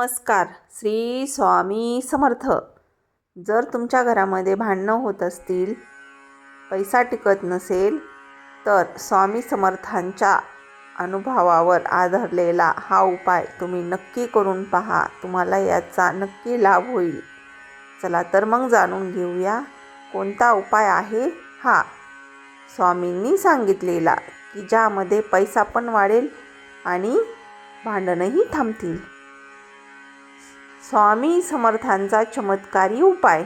नमस्कार श्री स्वामी समर्थ. जर तुमच्या घरामध्ये भांडणं होत असतील पैसा टिकत नसेल तर स्वामी समर्थांच्या अनुभवावर आधारलेला हा उपाय तुम्ही नक्की करून पहा. तुम्हाला याचा नक्की लाभ होईल. चला तर मग जाणून घेऊया कोणता उपाय आहे हा. स्वामींनी सांगितलेला की ज्यामध्ये पैसा पण वाढेल आणि भांडणंही थांबतील. स्वामी समर्थांचा चमत्कारी उपाय.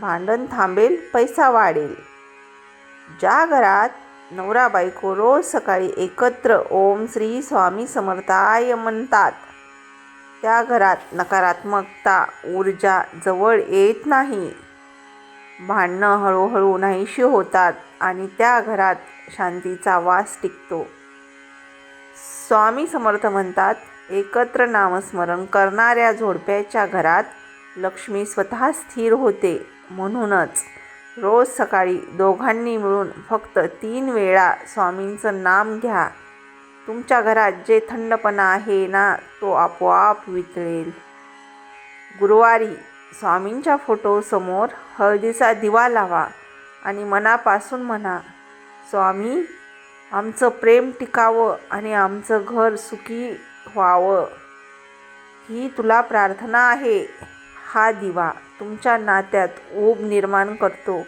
भांडण थांबेल पैसा वाढेल. ज्या घरात नवरा बायको रोज सकाळी एकत्र ओम श्री स्वामी समर्थाय म्हणतात त्या घरात नकारात्मकता ऊर्जा जवळ येत नाही. भांडणं हळूहळू नाहीशी होतात आणि त्या घरात शांतीचा वास टिकतो. स्वामी समर्थ म्हणतात एकत्र नामस्मरण करणाऱ्या झोडप्याच्या घरात लक्ष्मी स्वतः स्थिर होते. म्हणूनच रोज सकाळी दोघांनी मिळून फक्त तीन वेळा स्वामींचं नाम घ्या. तुमच्या घरात जे थंडपणा आहे ना तो आपोआप वितळेल. गुरुवारी स्वामींच्या फोटोसमोर हळदीचा दिवा लावा आणि मनापासून म्हणा स्वामी आमचं प्रेम टिकावं आणि आमचं घर सुखी व्हावं. ही तुला प्रार्थना आहे. हा दिवा तुमच्या नात्यात ऊब निर्माण करतो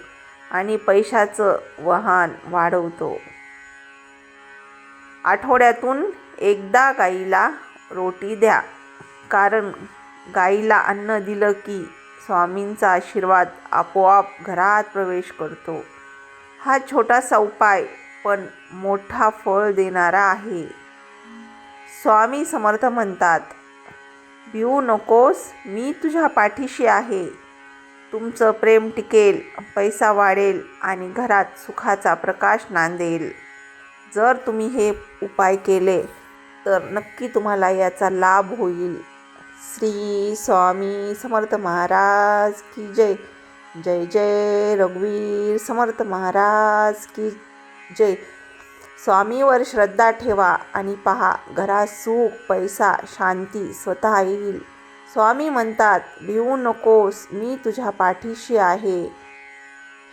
आणि पैशाचं वहान वाढवतो. आठवड्यातून एकदा गाईला रोटी द्या कारण गाईला अन्न दिलं की स्वामींचा आशीर्वाद आपोआप घरात प्रवेश करतो. हा छोटासा उपाय पण मोठा फळ देणारा आहे. स्वामी समर्थ म्हणतात भिवू नकोस मी तुझ्या पाठीशी आहे. तुमचं प्रेम टिकेल पैसा वाढेल आणि घरात सुखाचा प्रकाश नांदेल. जर तुम्ही हे उपाय केले तर नक्की तुम्हाला याचा लाभ होईल. श्री स्वामी समर्थ महाराज की जय. जय जय रघुवीर समर्थ महाराज की जय. स्वामीवर श्रद्धा ठेवा आणि पहा घरात सुख पैसा शांती स्वतः येईल. स्वामी म्हणतात भिवू नकोस मी तुझ्या पाठीशी आहे.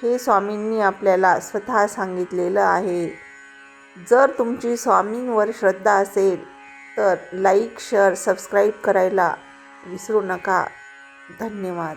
हे स्वामींनी आपल्याला स्वतः सांगितलेलं आहे. जर तुमची स्वामींवर श्रद्धा असेल तर लाईक शेअर सबस्क्राईब करायला विसरू नका. धन्यवाद.